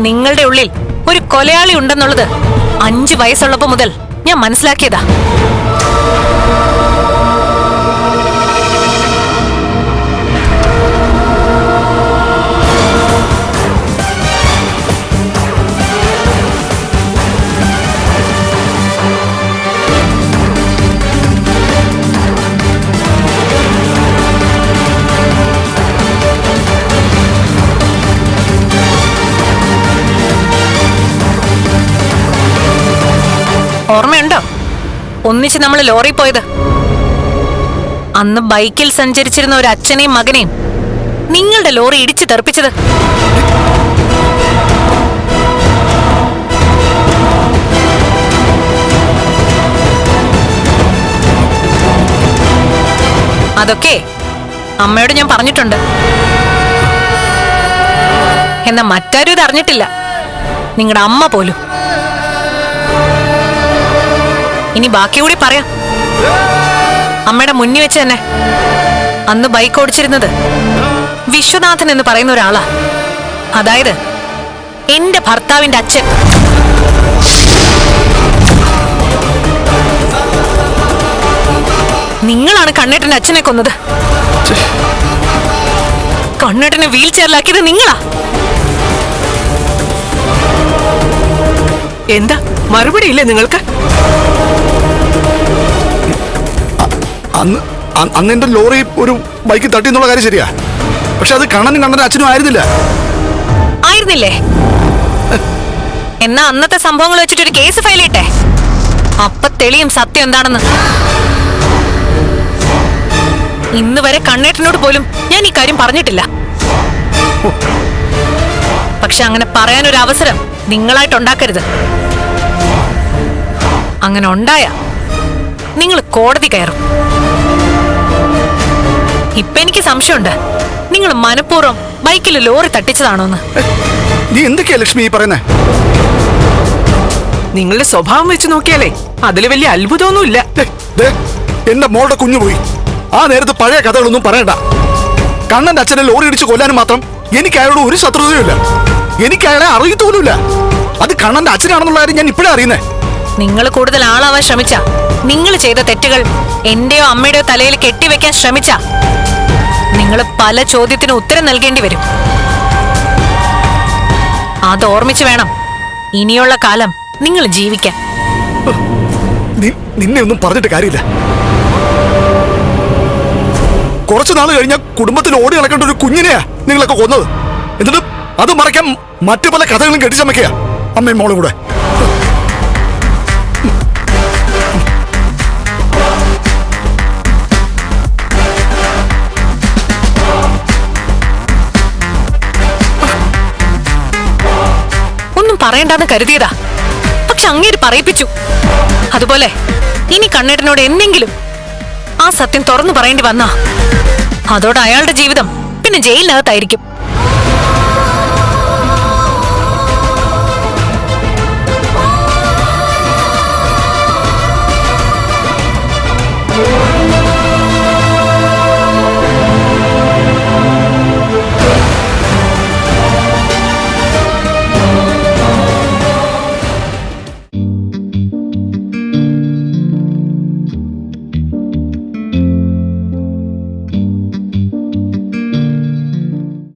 നിങ്ങളുടെ ഉള്ളിൽ ഒരു കൊലയാളി ഉണ്ടെന്നുള്ളത് അഞ്ചു വയസ്സുള്ളപ്പോ മുതൽ ഞാൻ മനസ്സിലാക്കിയതാ. ഓർമ്മയുണ്ടോ? ഒന്നിച്ച് നമ്മൾ ലോറി പോയത്. അന്ന് ബൈക്കിൽ സഞ്ചരിച്ചിരുന്ന ഒരു അച്ഛനെയും മകനെയും നിങ്ങളുടെ ലോറി ഇടിച്ചു തെറിപ്പിച്ചത്. അതൊക്കെ അമ്മയോട് ഞാൻ പറഞ്ഞിട്ടുണ്ട്. എന്നാ മറ്റാരും ഇത് അറിഞ്ഞിട്ടില്ല. നിങ്ങളുടെ അമ്മ പോലും. ഇനി ബാക്കി കൂടി പറയാം. അമ്മയുടെ മുന്നിൽ വെച്ച് തന്നെ അന്ന് ബൈക്ക് ഓടിച്ചിരുന്നത് വിശ്വനാഥൻ എന്ന് പറയുന്ന ഒരാളാ. അതായത് എന്റെ ഭർത്താവിന്റെ അച്ഛൻ. നിങ്ങളാണ് കണ്ണേട്ടന്റെ അച്ഛനെ കൊന്നത്. കണ്ണേട്ടനെ വീൽ ചെയറിലാക്കിയത് നിങ്ങളാ. എന്താ? മറുപടി ഇല്ലേ നിങ്ങൾക്ക്? അന്ന് അന്ന് എന്റെ ലോറി ഒരു ബൈക്ക് തട്ടി എന്നുള്ള കാര്യം ശരിയാ. പക്ഷെ അത് കണ്ണനും കണ്ണനും അച്ഛനും ആയിരുന്നില്ല. ആയിരുന്നില്ലേ? എന്നാ അന്നത്തെ സംഭവങ്ങൾ വെച്ചിട്ട് ഒരു കേസ് ഫയൽ ചെയ്യട്ടെ അപ്പൊ തെളിയും സത്യം എന്താണെന്ന്. ഇന്ന് വരെ കണ്ണേട്ടനോട് പോലും ഞാൻ ഈ കാര്യം പറഞ്ഞിട്ടില്ല. പക്ഷെ അങ്ങനെ പറയാനൊരു അവസരം നിങ്ങളായിട്ട് ഉണ്ടാക്കരുത്. അങ്ങനെ ഉണ്ടായ നിങ്ങൾ കോടതി കയറും. ഇപ്പൊ എനിക്ക് സംശയമുണ്ട്. നിങ്ങൾ മനഃപൂർവം ബൈക്കിൽ ലോറി തട്ടിച്ചതാണോന്ന്. നീ എന്തൊക്കെയാ ലക്ഷ്മി ഈ പറയുന്നേ? നിങ്ങളുടെ സ്വഭാവം വെച്ച് നോക്കിയാലേ അതിൽ വലിയ അത്ഭുതമൊന്നുമില്ല. എന്റെ മോളുടെ കുഞ്ഞു പോയി. ആ നേരത്തെ പഴയ കഥകളൊന്നും പറയണ്ട. കണ്ണന്റെ അച്ഛനെ ലോറി ഇടിച്ച് കൊല്ലാനും മാത്രം എനിക്ക് അയാളോട് ഒരു ശത്രുതയുമില്ല. എനിക്ക് അയാളെ അറിയത്തോലുമില്ല അത് കണ്ണന്റെ അച്ഛനാണെന്നുള്ള കാര്യം ഞാൻ ഇപ്പോഴേ അറിയുന്നേ. നിങ്ങൾ കൂടുതൽ ആളാവാൻ ശ്രമിച്ച. നിങ്ങൾ ചെയ്ത തെറ്റുകൾ എന്റെയോ അമ്മയുടെയോ തലയിൽ കെട്ടിവെക്കാൻ ശ്രമിച്ച. നിങ്ങൾ പല ചോദ്യത്തിന് ഉത്തരം നൽകേണ്ടി വരും. അത് ഓർമ്മിച്ച് വേണം. ഇനിയുള്ള കാലം നിങ്ങൾ ജീവിക്കാൻ. നിന്നെ ഒന്നും പറഞ്ഞിട്ട് കാര്യമില്ല. കുറച്ചു നാൾ കഴിഞ്ഞ കുടുംബത്തിൽ ഓടി നടക്കേണ്ട ഒരു കുഞ്ഞിനെയാ നിങ്ങളൊക്കെ കൊന്നത്. എന്നിട്ട് അത് മറയ്ക്കാൻ മറ്റു പല കഥകളും കെട്ടിച്ചമയ്ക്കുക അമ്മയും മോളും കൂടെ. പറയണ്ടെന്ന് കരുതിയതാ. പക്ഷെ അങ്ങേര് പറയിപ്പിച്ചു. അതുപോലെ ഇനി കണ്ണേട്ടനോട് എന്തെങ്കിലും ആ സത്യം തുറന്നു പറയേണ്ടി വന്നാ. അതോടെ അയാളുടെ ജീവിതം പിന്നെ ജയിലിനകത്തായിരിക്കും.